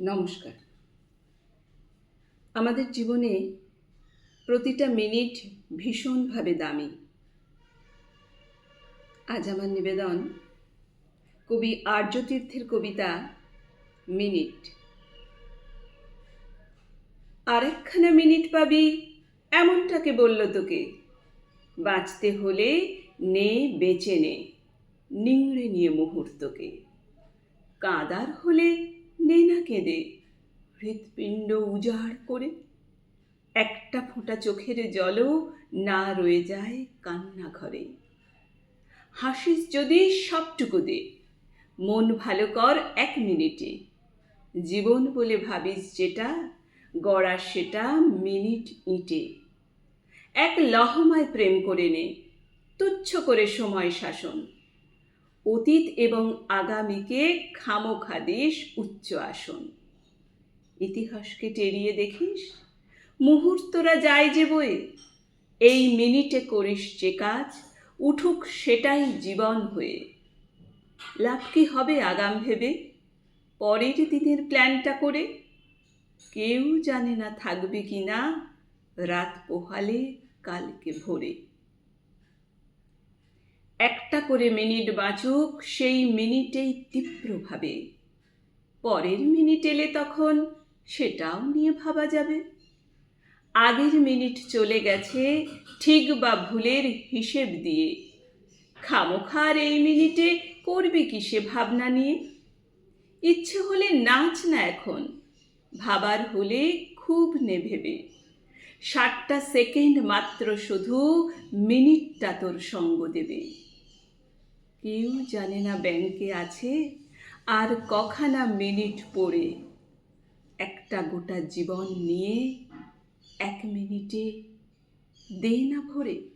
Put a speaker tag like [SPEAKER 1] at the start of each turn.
[SPEAKER 1] নমস্কার। আমাদের জীবনে প্রতিটা মিনিট ভীষণভাবে দামি। আজ আমার নিবেদন কবি আর্যতীর্থের কবিতা মিনিট। আরেকখানা মিনিট পাবি, এমনটাকে বলল তোকে। বাঁচতে হলে নে, বেঁচে নে, নিংড়ে নিয়ে মুহূর্তকে। কাদার হলে নে না কেঁদে হৃৎপিণ্ড উজাড় করে একটা ফোঁটা চোখের জলও না রয়ে যায় কান্না ঘরে হাসিস যদি সবটুকু দে, মন ভালো কর এক মিনিটে। জীবন বলে ভাবিস যেটা, গড়া সেটা মিনিট ইঁটে। এক লহমায় প্রেম করে নে, তুচ্ছ করে সময় শাসন। অতীত এবং আগামীকে খামোখা দিস উচ্চ আসন। ইতিহাসকে টেরিয়ে দেখিস। মুহূর্তরা যায় যে বয়ে। এই মিনিটে করিস যে কাজ, উঠুক সেটাই জীবন হয়ে। লাভ কি হবে আগাম ভেবে? পরের দিনের প্ল্যানটা করে। কেউ জানে না থাকবে কি না। রাত পোহালে কালকে ভোরে। করে মিনিট বাঁচুক, সেই মিনিটেই তীব্রভাবে। পরের মিনিট এলে তখন সেটাও নিয়ে ভাবা যাবে। আগের মিনিট চলে গেছে, ঠিক বা ভুলের হিসেব দিয়ে। খামোখার এই মিনিটে করবে কি সে ভাবনা নিয়ে? ইচ্ছে হলে নাচ না এখন, ভাবার হলে খুব নে ভেবে। ষাটটা সেকেন্ড মাত্র শুধু মিনিটটা তোর সঙ্গ দেবে। কেউ জানে না ব্যাংকে আছে আর কখানা মিনিট পড়ে। একটা গোটা জীবন নিয়ে এক মিনিটে দেয় না ভরে।